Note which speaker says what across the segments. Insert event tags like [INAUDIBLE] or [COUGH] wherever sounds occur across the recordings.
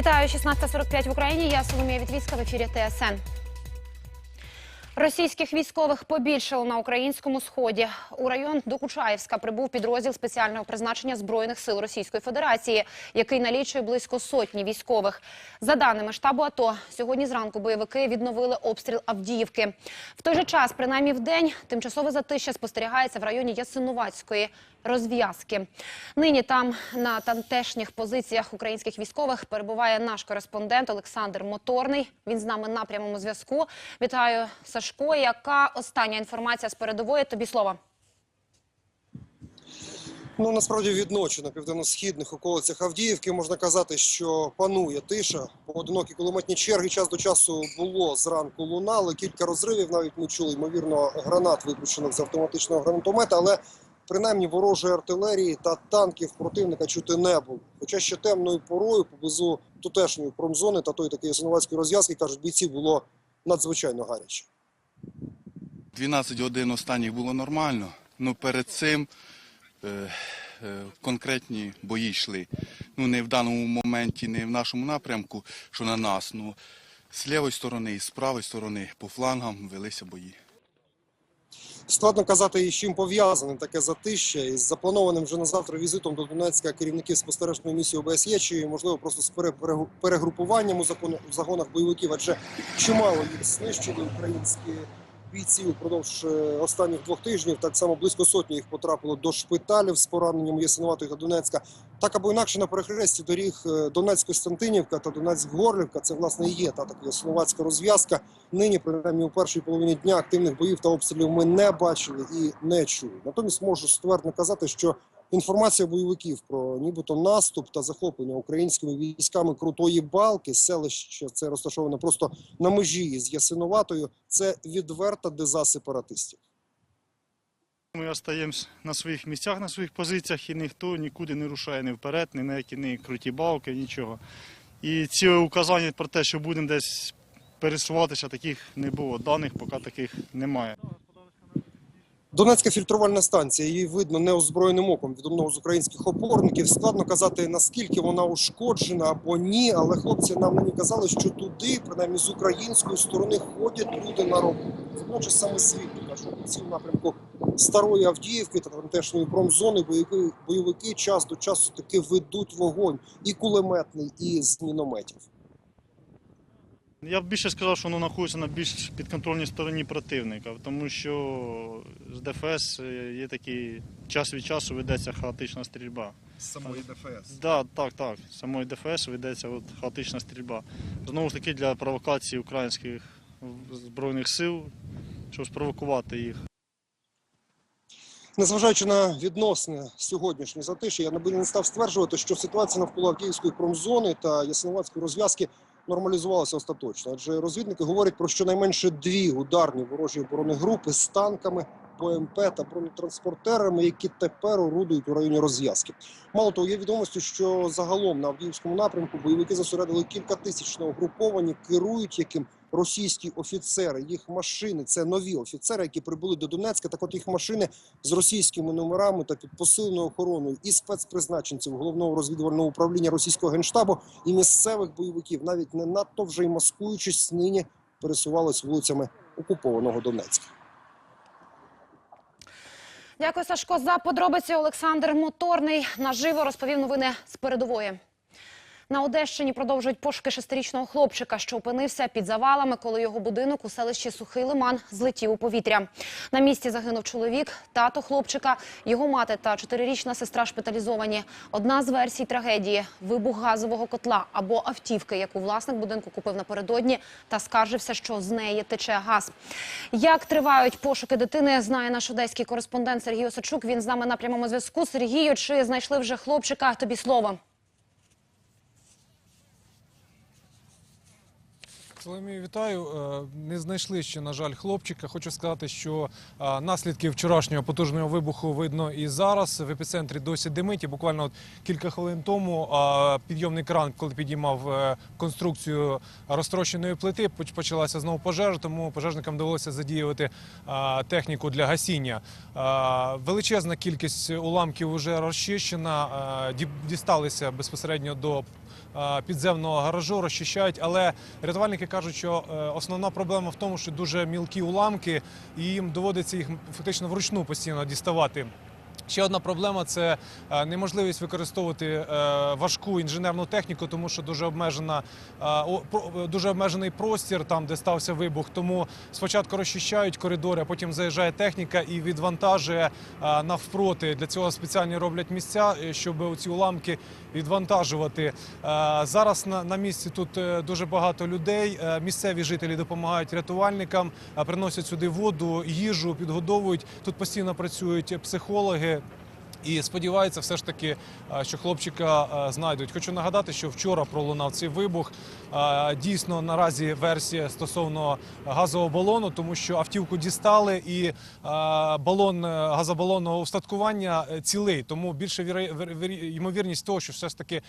Speaker 1: Вітаю 16.45 в Україні. Я Соломія Вітвіцька в ефірі ТСН. Російських військових побільшало на українському сході. У район Докучаєвська прибув підрозділ спеціального призначення збройних сил Російської Федерації, який налічує близько сотні військових. За даними штабу АТО, сьогодні зранку бойовики відновили обстріл Авдіївки. В той же час, принаймні в день, тимчасове затища спостерігається в районі Ясинувацької розв'язки. Нині там на тамтешніх позиціях українських військових перебуває наш кореспондент Олександр Моторний. Він з нами на прямому зв'язку. Вітаю, Сашко. Яка остання інформація з передової? Тобі слово.
Speaker 2: Ну насправді від ночі на південно-східних околицях Авдіївки можна казати, що панує тиша. Поодинокі кулеметні черги час до часу було зранку лунали. Кілька розривів навіть ми чули, ймовірно, гранат випущених з автоматичного гранатомета, але принаймні ворожої артилерії та танків противника чути не було. Хоча ще темною порою поблизу тутешньої промзони та тої такої ясиновацької розв'язки кажуть, бійців було надзвичайно гаряче.
Speaker 3: 12 годин останніх було нормально, але перед цим е, е, конкретні бої йшли. Ну, не в даному моменті, не в нашому напрямку, що на нас. Ну, з лівої сторони і з правої сторони по флангам велися бої.
Speaker 2: Складно казати, із чим пов'язане таке затища із запланованим вже на завтра візитом до Донецька керівників спостережної місії ОБСЄ, чи можливо просто з пере- перегрупуванням у загонах бойовиків, адже чимало їх знищили українські бійці упродовж е, останніх двох тижнів. Так само близько сотні їх потрапило до шпиталів з пораненням Ясиноватої та Донецька. Так або інакше на перехресті доріг е, Донецьк-Костянтинівка та Донецьк-Горлівка. Це власне і є та така ясинуватська розв'язка. Нині, принаймні, у першій половині дня активних боїв та обстрілів ми не бачили і не чули. Натомість можу ствердно казати, що інформація бойовиків про нібито наступ та захоплення українськими військами крутої балки, селище це розташоване просто на межі з Ясиноватою. Це відверта деза сепаратистів.
Speaker 4: Ми остаємось на своїх місцях, на своїх позиціях, і ніхто нікуди не рушає ні вперед, ні на які ні круті балки, нічого. І ці указання про те, що будемо десь пересуватися, таких не було. Даних поки таких немає.
Speaker 2: Донецька фільтрувальна станція, її видно неозброєним оком від одного з українських опорників. Складно казати, наскільки вона ушкоджена або ні, але хлопці нам мені казали, що туди, принаймні з української сторони, ходять люди на роботу. Водночас саме свідки що у цій напрямку старої Авдіївки та тамтешньої промзони бойовики, бойовики час до часу таки ведуть вогонь і кулеметний, і з мінометів.
Speaker 4: Я б більше сказав, що воно знаходиться на більш підконтрольній стороні противника, тому що з ДФС є такий час від часу ведеться хаотична стрільба.
Speaker 3: З самої ДФС.
Speaker 4: Да, так, так. З Самої ДФС ведеться от хаотична стрільба. Знову ж таки для провокації українських збройних сил, щоб спровокувати їх.
Speaker 2: Незважаючи на відносне сьогоднішнє затиші, я не став стверджувати, що ситуація навколо Авдіївської промзони та Ясиноватської розв'язки нормалізувалася остаточно. Адже розвідники говорять про щонайменше дві ударні ворожі оборонні групи з танками, БМП та бронетранспортерами, які тепер орудують у районі розв'язки. Мало того, є відомості, що загалом на Авдіївському напрямку бойовики зосередили кількатисячне угруповання, керують яким російські офіцери, їх машини це нові офіцери, які прибули до Донецька. Так, от їх машини з російськими номерами та під посиленою охороною і спецпризначенців головного розвідувального управління російського генштабу і місцевих бойовиків, навіть не надто вже й маскуючись, нині пересувались вулицями окупованого Донецька.
Speaker 1: Дякую, Сашко, за подробиці. Олександр Моторний наживо розповів новини з передової. На Одещині продовжують пошуки шестирічного хлопчика, що опинився під завалами, коли його будинок у селищі Сухий Лиман злетів у повітря. На місці загинув чоловік, тато хлопчика, його мати та чотирирічна сестра шпиталізовані. Одна з версій трагедії – вибух газового котла або автівки, яку власник будинку купив напередодні та скаржився, що з неї тече газ. Як тривають пошуки дитини, знає наш одеський кореспондент Сергій Осадчук. Він з нами на прямому зв'язку. Сергію, чи знайшли вже хлопчика? Тобі слово.
Speaker 5: Соломію, вітаю. Е, Не знайшли ще, на жаль, хлопчика. Хочу сказати, що е, наслідки вчорашнього потужного вибуху видно і зараз. В епіцентрі досі димить. І буквально от кілька хвилин тому е, підйомний кран, коли підіймав конструкцію розтрощеної плити, поч- почалася знову пожежа, тому пожежникам довелося задіювати техніку для гасіння. Величезна кількість уламків вже розчищена. Дісталися безпосередньо до підземного гаражу, розчищають. Але рятувальники кажуть, що е, основна проблема в тому, що дуже мілкі уламки, і їм доводиться їх фактично вручну постійно діставати. Ще одна проблема це е, неможливість використовувати е, важку інженерну техніку, тому що дуже обмежена е, дуже обмежений простір там, де стався вибух. Тому спочатку розчищають коридори, а потім заїжджає техніка і відвантажує навпроти. Для цього спеціальні роблять місця, щоб ці уламки відвантажувати. Зараз на, місці тут дуже багато людей. Місцеві жителі допомагають рятувальникам, приносять сюди воду, їжу, підгодовують. Тут постійно працюють психологи. І сподіваються, все ж таки, що хлопчика знайдуть. Хочу нагадати, що вчора пролунав цей вибух. Дійсно, наразі версія стосовно газового балону, тому що автівку дістали, і балон е, газобалонного устаткування е, цілий. Тому більше ймовірність того, що все ж таки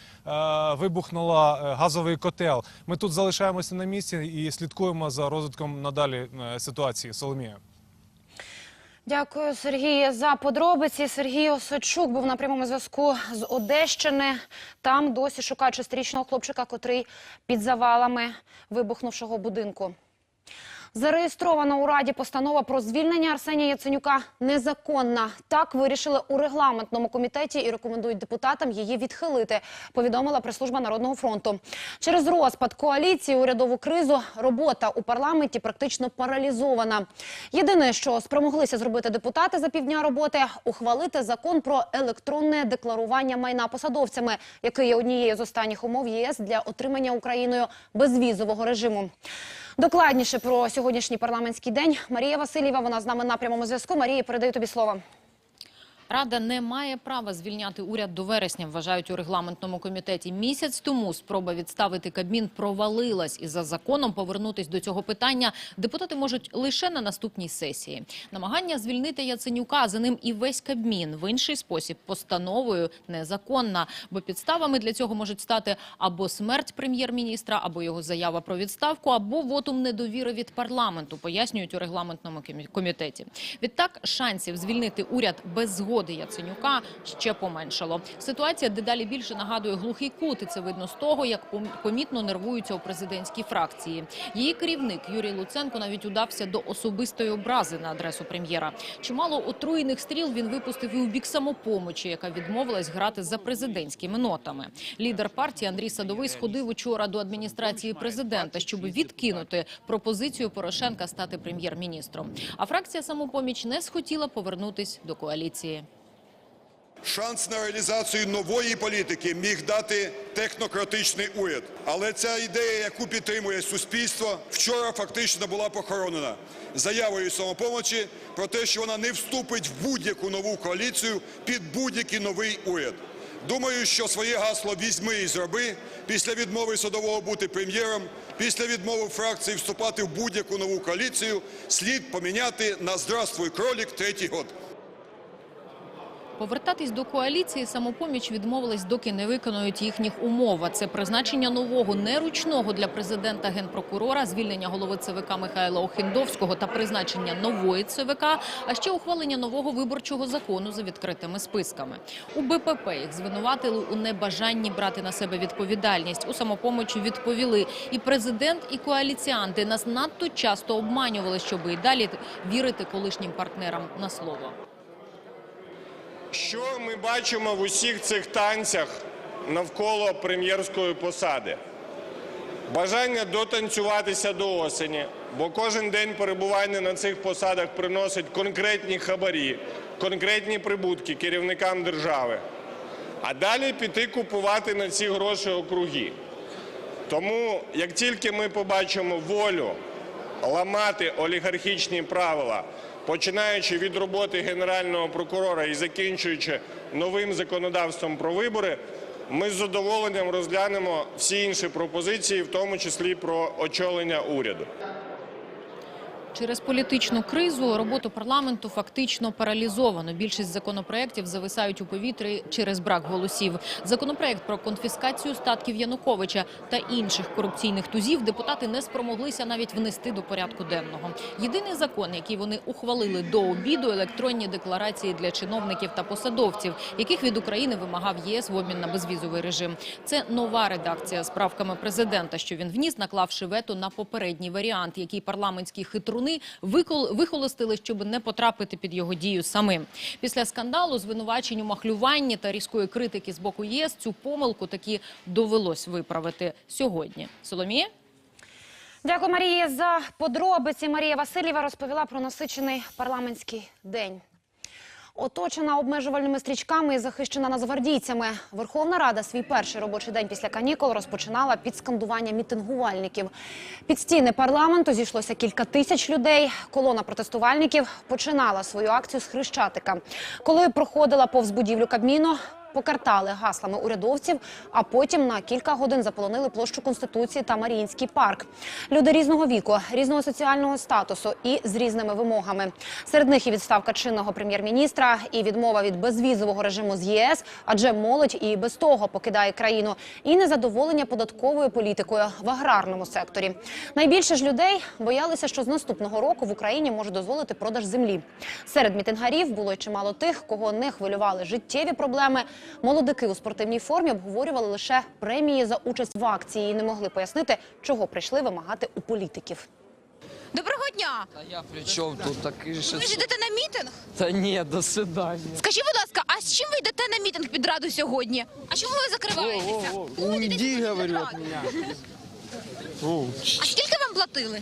Speaker 5: вибухнула е, газовий котел. Ми тут залишаємося на місці і слідкуємо за розвитком надалі ситуації. Соломія.
Speaker 1: Дякую, Сергій, за подробиці. Сергій Осадчук був на прямому зв'язку з Одещини. Там досі шукають шестирічного хлопчика, котрий під завалами вибухнувшого будинку. Зареєстрована у Раді постанова про звільнення Арсенія Яценюка незаконна. Так вирішили у регламентному комітеті і рекомендують депутатам її відхилити, повідомила прес-служба Народного фронту. Через розпад коаліції, урядову кризу, робота у парламенті практично паралізована. Єдине, що спромоглися зробити депутати за півдня роботи, ухвалити закон про електронне декларування майна посадовцями, який є однією з останніх умов ЄС для отримання Україною безвізового режиму. Докладніше про сьогоднішній парламентський день Марія Васильєва. Вона з нами на прямому зв'язку. Марія, передаю тобі слово.
Speaker 6: Рада не має права звільняти уряд до вересня, вважають у регламентному комітеті. Місяць тому спроба відставити Кабмін провалилась. І за законом повернутись до цього питання депутати можуть лише на наступній сесії. Намагання звільнити Яценюка, за ним і весь Кабмін в інший спосіб постановою незаконна. Бо підставами для цього можуть стати або смерть прем'єр-міністра, або його заява про відставку, або вотум недовіри від парламенту, пояснюють у регламентному комітеті. Відтак шансів звільнити уряд без згоди Яценюка ще поменшало. Ситуація дедалі більше нагадує глухий кут, і це видно з того, як пом- помітно нервуються у президентській фракції. Її керівник Юрій Луценко навіть удався до особистої образи на адресу прем'єра. Чимало отруєних стріл він випустив і у бік самопомочі, яка відмовилась грати за президентськими нотами. Лідер партії Андрій Садовий сходив учора до адміністрації президента, щоб відкинути пропозицію Порошенка стати прем'єр-міністром. А фракція самопоміч не схотіла повернутись до коаліції.
Speaker 7: Шанс на реалізацію нової політики міг дати технократичний уряд. Але ця ідея, яку підтримує суспільство, вчора фактично була похоронена заявою самопомочі про те, що вона не вступить в будь-яку нову коаліцію під будь-який новий уряд. Думаю, що своє гасло візьми і зроби після відмови садового бути прем'єром, після відмови фракції вступати в будь-яку нову коаліцію, слід поміняти на здравствуй кролік третій год.
Speaker 6: Повертатись до коаліції самопоміч відмовилась, доки не виконують їхніх умов. Це призначення нового неручного для президента генпрокурора, звільнення голови ЦВК Михайла Охендовського та призначення нової ЦВК, а ще ухвалення нового виборчого закону за відкритими списками. У БПП їх звинуватили у небажанні брати на себе відповідальність. У самопомочі відповіли і президент, і коаліціанти нас надто часто обманювали, щоб і далі вірити колишнім партнерам на слово.
Speaker 8: Що ми бачимо в усіх цих танцях навколо прем'єрської посади? Бажання дотанцюватися до осені, бо кожен день перебування на цих посадах приносить конкретні хабарі, конкретні прибутки керівникам держави. А далі піти купувати на ці гроші округи. Тому як тільки ми побачимо волю ламати олігархічні правила, починаючи від роботи генерального прокурора і закінчуючи новим законодавством про вибори, ми з задоволенням розглянемо всі інші пропозиції, в тому числі про очолення уряду.
Speaker 6: Через політичну кризу роботу парламенту фактично паралізовано. Більшість законопроєктів зависають у повітрі через брак голосів. Законопроєкт про конфіскацію статків Януковича та інших корупційних тузів депутати не спромоглися навіть внести до порядку денного. Єдиний закон, який вони ухвалили до обіду, електронні декларації для чиновників та посадовців, яких від України вимагав ЄС в обмін на безвізовий режим. Це нова редакція з правками президента, що він вніс, наклавши вето на попередній варіант, який парламентські хитруни викол- вихолостили, щоб не потрапити під його дію самим. Після скандалу, звинувачень у махлюванні та різкої критики з боку ЄС цю помилку таки довелось виправити сьогодні. Соломія?
Speaker 1: Дякую, Марії, за подробиці. Марія Васильєва розповіла про насичений парламентський день. Оточена обмежувальними стрічками і захищена нацгвардійцями. Верховна Рада свій перший робочий день після канікул розпочинала під скандування мітингувальників. Під стіни парламенту зійшлося кілька тисяч людей. Колона протестувальників починала свою акцію з Хрещатика. Коли проходила повз будівлю Кабміну, покартали гаслами урядовців, а потім на кілька годин заполонили площу Конституції та Маріїнський парк. Люди різного віку, різного соціального статусу і з різними вимогами. Серед них і відставка чинного прем'єр-міністра, і відмова від безвізового режиму з ЄС, адже молодь і без того покидає країну, і незадоволення податковою політикою в аграрному секторі. Найбільше ж людей боялися, що з наступного року в Україні може дозволити продаж землі. Серед мітингарів було й чимало тих, кого не хвилювали життєві проблеми. Молодики у спортивній формі обговорювали лише премії за участь в акції і не могли пояснити, чого прийшли вимагати у політиків.
Speaker 9: Доброго дня!
Speaker 10: А я при чому тут такий же?
Speaker 9: Ви ж йдете на мітинг?
Speaker 10: Та ні, до свидання.
Speaker 9: Скажіть, будь ласка, а з чим ви йдете на мітинг під раду сьогодні? А чому ви закриваєтеся?
Speaker 10: Уйди, говорю, от меня.
Speaker 9: А скільки вам платили?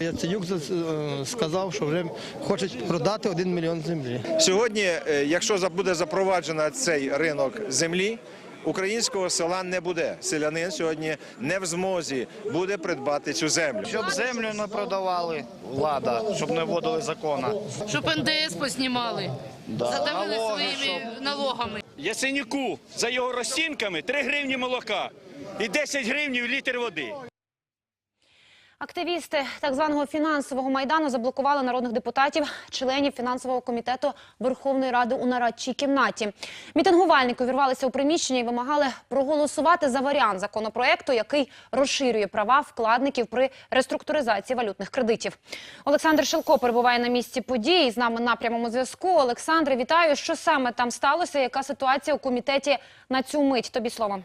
Speaker 11: Яценюк е, сказав, що вже хоче продати один мільйон землі.
Speaker 12: Сьогодні, е, якщо буде запроваджено цей ринок землі, українського села не буде. Селянин сьогодні не в змозі буде придбати цю землю.
Speaker 11: Щоб землю не продавали, влада, щоб не вводили закону.
Speaker 13: Щоб НДС поснімали, задавили своїми налогами.
Speaker 14: Ясенюку за його розцінками 3 гривні молока і 10 гривнів літр води.
Speaker 1: Активісти так званого фінансового майдану заблокували народних депутатів, членів фінансового комітету Верховної Ради у нарадчій кімнаті. Мітингувальники увірвалися у приміщення і вимагали проголосувати за варіант законопроекту, який розширює права вкладників при реструктуризації валютних кредитів. Олександр Шилко перебуває на місці події з нами на прямому зв'язку. Олександре, вітаю. Що саме там сталося? Яка ситуація у комітеті на цю мить? Тобі слово.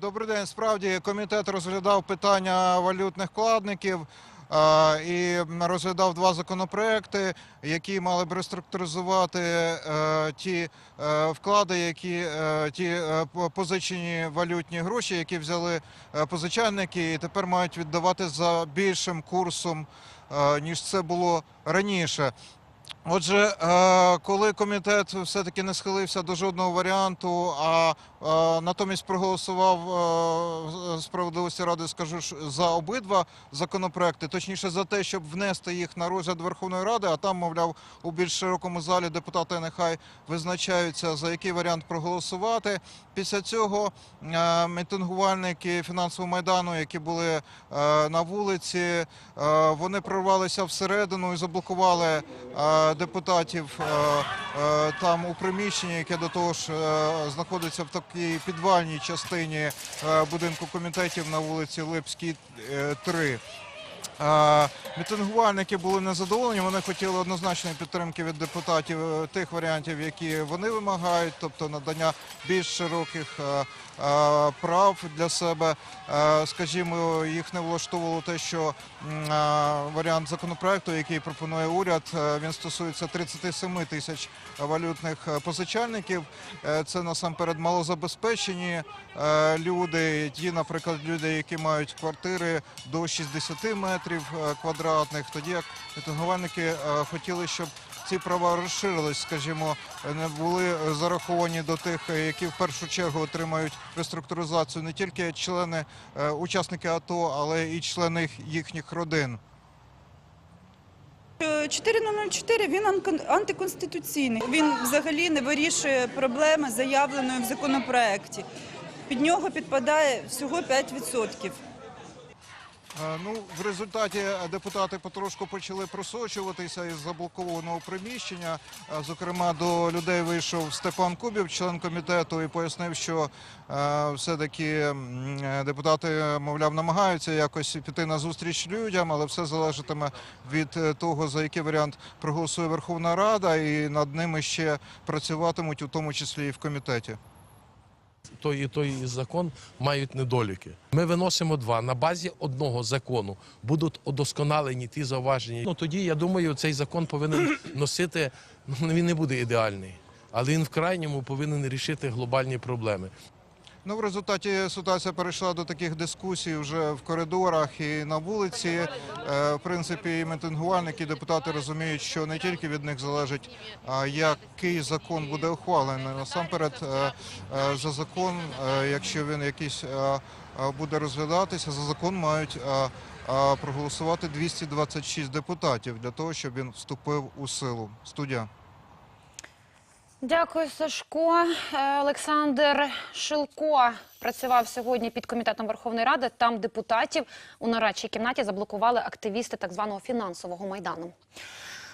Speaker 15: Добрий день. Справді комітет розглядав питання валютних вкладників і розглядав два законопроекти, які мали б реструктуризувати е, ті е, вклади, які е, ті позичені валютні гроші, які взяли позичальники, і тепер мають віддавати за більшим курсом, ніж це було раніше. Отже, е, коли комітет все-таки не схилився до жодного варіанту, а е, натомість проголосував е, справедливості ради, скажу ж, за обидва законопроекти, точніше за те, щоб внести їх на розгляд Верховної Ради, а там, мовляв, у більш широкому залі депутати нехай визначаються за який варіант проголосувати. Після цього мітингувальники фінансового майдану, які були на вулиці, вони прорвалися всередину і заблокували депутатів е, е, там у приміщенні, яке до того ж е, знаходиться в такій підвальній частині будинку комітетів на вулиці Липській, е, 3. Мітингувальники були незадоволені. Вони хотіли однозначної підтримки від депутатів е, тих варіантів, які вони вимагають, тобто надання більш широких е, е, прав для себе. Скажімо, їх не влаштовувало те, що варіант законопроекту, який пропонує уряд, він стосується 37 тисяч валютних позичальників. Це насамперед малозабезпечені люди, ті, наприклад, люди, які мають квартири до 60 метрів е, квадратних, тоді як мітингувальники е, хотіли, щоб ці права розширились, скажімо, не були зараховані до тих, е, які в першу чергу отримають реструктуризацію не тільки члени, учасники АТО, але і члени їхніх родин.
Speaker 13: 4004 він антиконституційний. Він взагалі не вирішує проблеми, заявленої в законопроекті. під нього підпадає всього 5%.
Speaker 15: Е, Ну, в результаті депутати потрошку почали просочуватися із заблокованого приміщення. Е, Зокрема, до людей вийшов Степан Кубів, член комітету, і пояснив, що е, все-таки е, депутати, мовляв, намагаються якось піти на зустріч людям, але все залежатиме від е, того, за який варіант проголосує Верховна Рада, і над ними ще працюватимуть, у тому числі і в комітеті.
Speaker 16: Той і той закон мають недоліки. Ми виносимо два. На базі одного закону будуть удосконалені ті зауваження. Ну тоді я думаю, цей закон повинен [CLEARS THROAT] носити. Ну він не буде ідеальний, але він в крайньому повинен рішити глобальні проблеми.
Speaker 15: Ну, в результаті ситуація перейшла до таких дискусій вже в коридорах і на вулиці. Е, В принципі, і мітингувальники, і депутати розуміють, що не тільки від них залежить, який закон буде ухвалений. Насамперед, е, е, за закон, якщо він якийсь буде розглядатися, за закон мають проголосувати 226 депутатів для того, щоб він вступив у силу. Студія.
Speaker 1: Дякую, Сашко. Е, Олександр Шилко працював сьогодні під комітетом Верховної Ради. Там депутатів у нарадчій кімнаті заблокували активісти так званого фінансового майдану.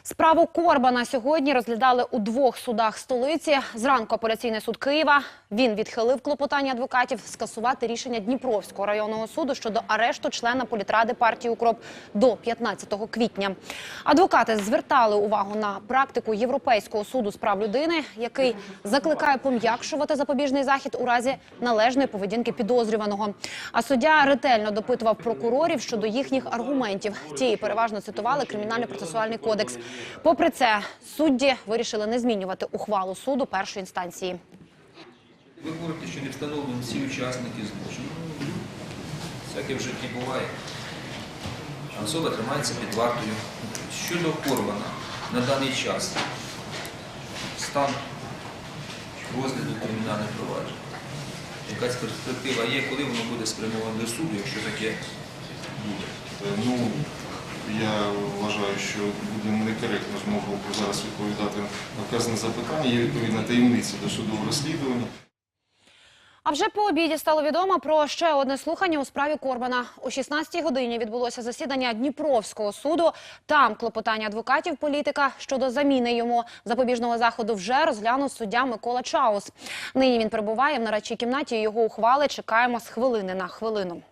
Speaker 1: Справу Корбана сьогодні розглядали у двох судах столиці. Зранку апеляційний суд Києва. Він відхилив клопотання адвокатів скасувати рішення Дніпровського районного суду щодо арешту члена політради партії «Укроп» до 15 квітня. Адвокати звертали увагу на практику Європейського суду з прав людини, який закликає пом'якшувати запобіжний захід у разі належної поведінки підозрюваного. А суддя ретельно допитував прокурорів щодо їхніх аргументів. Ті переважно цитували кримінально-процесуальний кодекс. Попри це, судді вирішили не змінювати ухвалу суду першої інстанції.
Speaker 17: Ви говорите, що не встановлені всі учасники злочину. Ну, Всяке в житті буває. Особа тримається під вартою. Щодо Корбана на даний час стан розгляду кримінальних проваджень. Якась перспектива є, коли воно буде спрямоване до суду, якщо таке буде.
Speaker 18: Ну, я вважаю, що буде некоректно з мого боку зараз відповідати на вказане запитання. Є відповідна таємниця до судового розслідування.
Speaker 1: А вже по обіді стало відомо про ще одне слухання у справі Корбана. О 16-й годині відбулося засідання Дніпровського суду. Там клопотання адвокатів політика щодо заміни йому запобіжного заходу вже розглянув суддя Микола Чаус. Нині він перебуває в нарадчій кімнаті. Його ухвали чекаємо з хвилини на хвилину.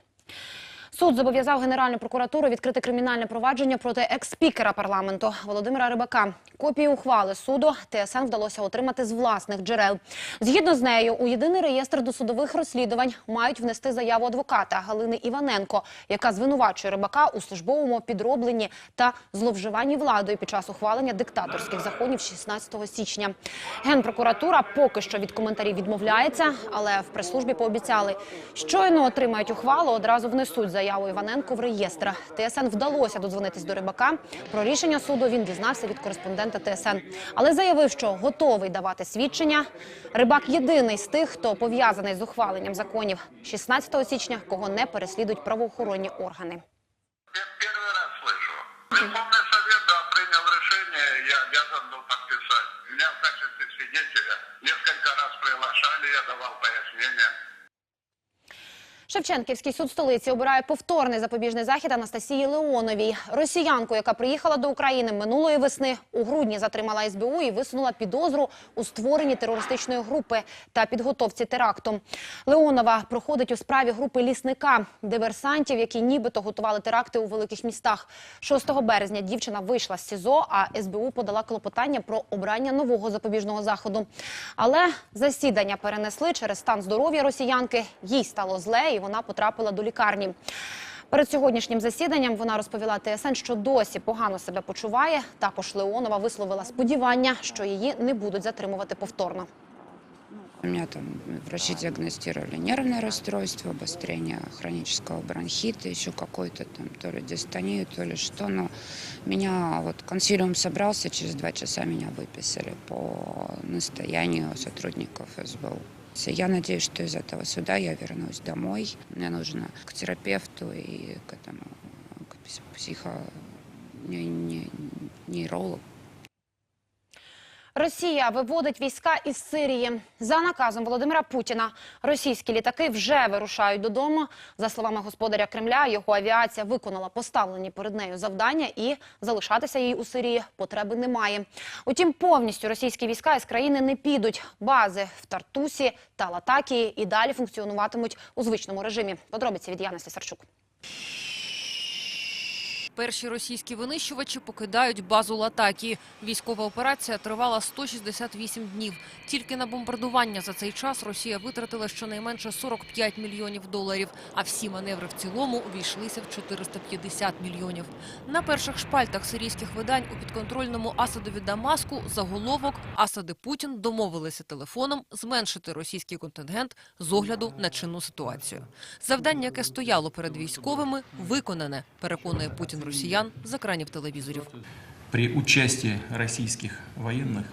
Speaker 1: Суд зобов'язав Генеральну прокуратуру відкрити кримінальне провадження проти екс-спікера парламенту Володимира Рибака. Копії ухвали суду ТСН вдалося отримати з власних джерел. Згідно з нею, у єдиний реєстр досудових розслідувань мають внести заяву адвоката Галини Іваненко, яка звинувачує Рибака у службовому підробленні та зловживанні владою під час ухвалення диктаторських законів 16 січня. Генпрокуратура поки що від коментарів відмовляється, але в прес-службі пообіцяли, щойно отримають ухвалу, одразу внесуть заяву Іваненко в реєстр. ТСН вдалося додзвонитись до Рибака. Про рішення суду він дізнався від кореспондента ТСН, але заявив, що готовий давати свідчення. Рибак єдиний з тих, хто пов'язаний з ухваленням законів 16 січня, кого не переслідують правоохоронні органи.
Speaker 19: Верховный Совет, да, принял решение, я обязан был подписать. Меня в качестве свидетеля несколько раз приглашали, я давал пояснения.
Speaker 1: Шевченківський суд столиці обирає повторний запобіжний захід Анастасії Леоновій. Росіянку, яка приїхала до України минулої весни, у грудні затримала СБУ і висунула підозру у створенні терористичної групи та підготовці теракту. Леонова проходить у справі групи лісника диверсантів, які нібито готували теракти у великих містах. 6 березня дівчина вийшла з СІЗО, а СБУ подала клопотання про обрання нового запобіжного заходу. Але засідання перенесли через стан здоров'я росіянки. Їй стало зле, і вона потрапила до лікарні. Перед сьогоднішнім засіданням вона розповіла ТСН, що досі погано себе почуває. Також Леонова висловила сподівання, що її не будуть затримувати повторно.
Speaker 20: У меня там врачи диагностировали нервное расстройство, обострение хронического бронхита, еще какой-то там то ли дистонию, то ли что. Но меня вот консилиум собрался, через два часа меня выписали по настоянию сотрудников СБУ. Я надеюсь, что из этого суда я вернусь домой. Мне нужно к терапевту и к этому к психо не- не- нейрологу.
Speaker 1: Росія виводить війська із Сирії. За наказом Володимира Путіна російські літаки вже вирушають додому. За словами господаря Кремля, його авіація виконала поставлені перед нею завдання і залишатися їй у Сирії потреби немає. Утім, повністю російські війська із країни не підуть. Бази в Тартусі та Латакії і далі функціонуватимуть у звичному режимі. Подробиці від Яни Сесарчук.
Speaker 21: Перші російські винищувачі покидають базу Латакі. Військова операція тривала 168 днів. Тільки на бомбардування за цей час Росія витратила щонайменше 45 мільйонів доларів, а всі маневри в цілому увійшлися в 450 мільйонів. На перших шпальтах сирійських видань у підконтрольному Асадові Дамаску заголовок «Асад і Путін домовилися телефоном зменшити російський контингент з огляду на чинну ситуацію». Завдання, яке стояло перед військовими, виконане, переконує Путін росіян з екранів телевізорів.
Speaker 22: При участии российских военных,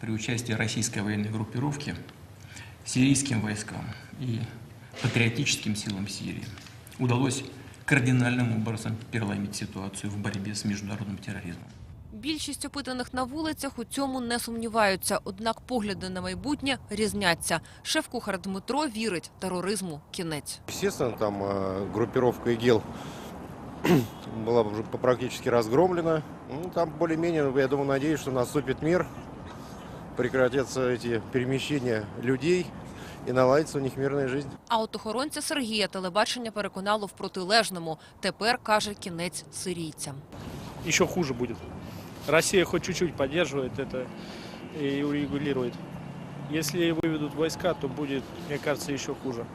Speaker 22: при участии российской военной группировки, сирийским войскам и патриотическим силам Сирии удалось кардинальным образом переломить ситуацию в борьбе с международным терроризмом.
Speaker 21: Більшість опитаних на вулицях у цьому не сумніваються, однак погляди на майбутнє різняться. Шеф-кухар Дмитро вірить – тероризму – кінець.
Speaker 23: Естественно, там э, группировка ИГИЛ [CLEARS THROAT] была уже практически разгромлена. Ну, там более-менее, я думаю, надеюсь, что наступит мир, прекратятся эти перемещения людей и наладится у них мирная жизнь.
Speaker 21: А от охоронця Сергія телебачення переконало в протилежному. Тепер, каже, кінець сирійцям.
Speaker 24: Еще хуже будет. Россия хоть чуть-чуть поддерживает это и урегулирует. Если выведут войска, то будет, мне кажется, еще хуже.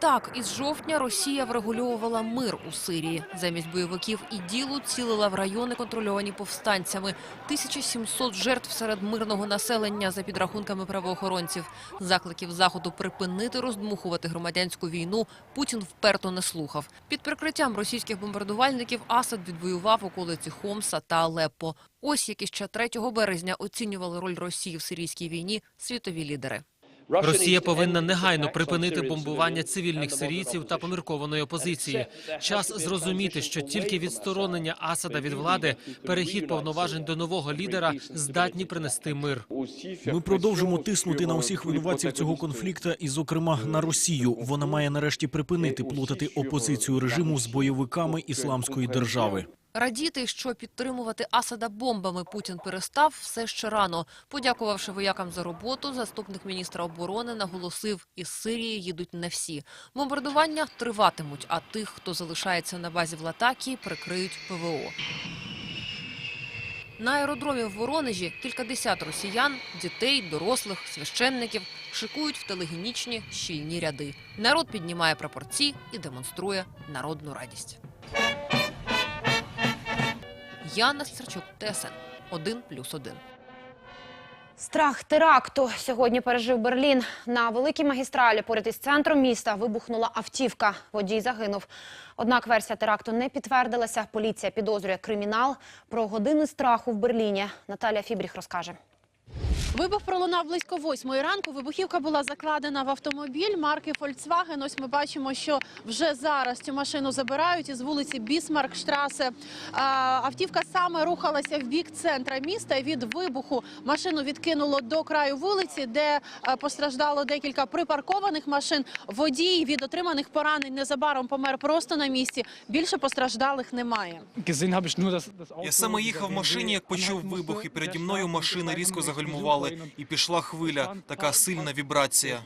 Speaker 21: Так, із жовтня Росія врегульовувала мир у Сирії. Замість бойовиків і ділу цілила в райони, контрольовані повстанцями. 1700 жертв серед мирного населення за підрахунками правоохоронців. Закликів Заходу припинити роздмухувати громадянську війну Путін вперто не слухав. Під прикриттям російських бомбардувальників Асад відвоював околиці Хомса та Алеппо. Ось які ще 3 березня оцінювали роль Росії в сирійській війні світові лідери.
Speaker 25: Росія повинна негайно припинити бомбування цивільних сирійців та поміркованої опозиції. Час зрозуміти, що тільки відсторонення Асада від влади, перехід повноважень до нового лідера здатні принести мир.
Speaker 26: Ми продовжимо тиснути на усіх винуватців цього конфлікту, і, зокрема, на Росію. Вона має нарешті припинити плутати опозицію режиму з бойовиками ісламської держави.
Speaker 21: Радіти, що підтримувати Асада бомбами Путін перестав, все ще рано. Подякувавши воякам за роботу, заступник міністра оборони наголосив, із Сирії їдуть не всі. Бомбардування триватимуть, а тих, хто залишається на базі в Латакії, прикриють ПВО. На аеродромі в Воронежі кількадесят росіян, дітей, дорослих, священників шикують в телегенічні щільні ряди. Народ піднімає прапорці і демонструє народну радість. Яна Стерчук, ТСН 1+,1.
Speaker 1: Страх теракту сьогодні пережив Берлін. На великій магістралі поряд із центром міста вибухнула автівка. Водій загинув. Однак версія теракту не підтвердилася. Поліція підозрює кримінал. Про години страху в Берліні Наталія Фібріх розкаже.
Speaker 27: Вибух пролунав близько восьмої ранку. Вибухівка була закладена в автомобіль марки Volkswagen. Ось ми бачимо, що вже зараз цю машину забирають із вулиці Бісмаркштрасе. Автівка саме рухалася в бік центра міста. Від вибуху машину відкинуло до краю вулиці, де постраждало декілька припаркованих машин. Водій від отриманих поранень незабаром помер просто на місці. Більше постраждалих немає.
Speaker 28: Я саме їхав в машині, як почув вибух, і переді мною машини різко загальмували, і пішла хвиля, така сильна вібрація.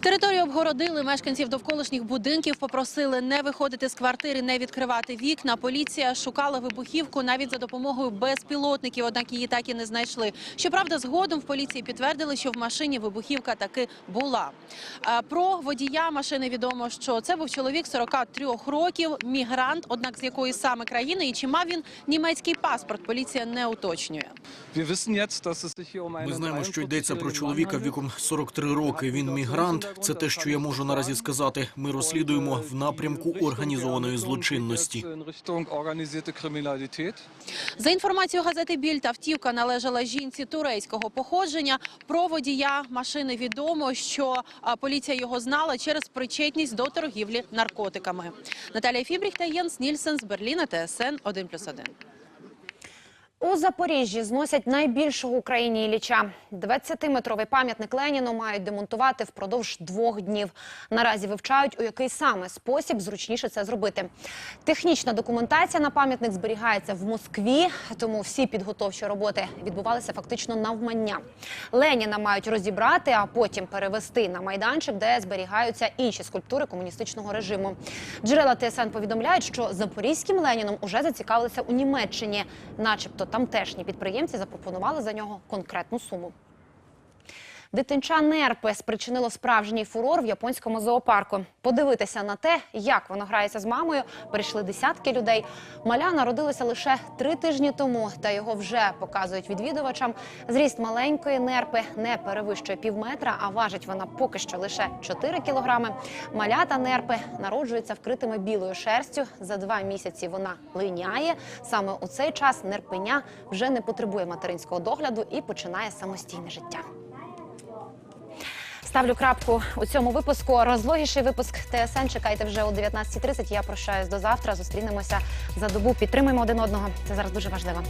Speaker 27: Територію обгородили. Мешканців довколишніх будинків попросили не виходити з квартири, не відкривати вікна. Поліція шукала вибухівку навіть за допомогою безпілотників, однак її так і не знайшли. Щоправда, згодом в поліції підтвердили, що в машині вибухівка таки була. Про водія машини відомо, що це був чоловік 43 років, мігрант, однак з якої саме країни і чи мав він німецький паспорт, поліція не уточнює.
Speaker 26: Ми знаємо, що йдеться про чоловіка віком 43 роки. Він мігрант. Це те, що я можу наразі сказати. Ми розслідуємо в напрямку організованої злочинності.
Speaker 27: За інформацією газети Більд, автівка належала жінці турецького походження. Про водія машини відомо, що поліція його знала через причетність до торгівлі наркотиками. Наталія Фібріх та Єнс Нільсен з Берліна, ТСН 1+,1.
Speaker 1: У Запоріжжі зносять найбільшого в Україні Ілліча. 20-метровий пам'ятник Леніну мають демонтувати впродовж двох днів. Наразі вивчають, у який саме спосіб зручніше це зробити. Технічна документація на пам'ятник зберігається в Москві, тому всі підготовчі роботи відбувалися фактично навмання. Леніна мають розібрати, а потім перевести на майданчик, де зберігаються інші скульптури комуністичного режиму. Джерела ТСН повідомляють, що запорізьким Леніном уже зацікавилися у Німеччині, начебто тамтешні підприємці запропонували за нього конкретну суму. Дитинча нерпи спричинило справжній фурор в японському зоопарку. Подивитися на те, як воно грається з мамою, прийшли десятки людей. Маля народилося лише три тижні тому, та його вже показують відвідувачам. Зріст маленької нерпи не перевищує півметра, а важить вона поки що лише 4 кілограми. Малята нерпи народжуються вкритими білою шерстю. За два місяці вона линяє. Саме у цей час нерпеня вже не потребує материнського догляду і починає самостійне життя. Ставлю крапку у цьому випуску. Розлогіший випуск ТСН чекайте вже о 19.30. Я прощаюсь до завтра. Зустрінемося за добу. Підтримуємо один одного. Це зараз дуже важливо.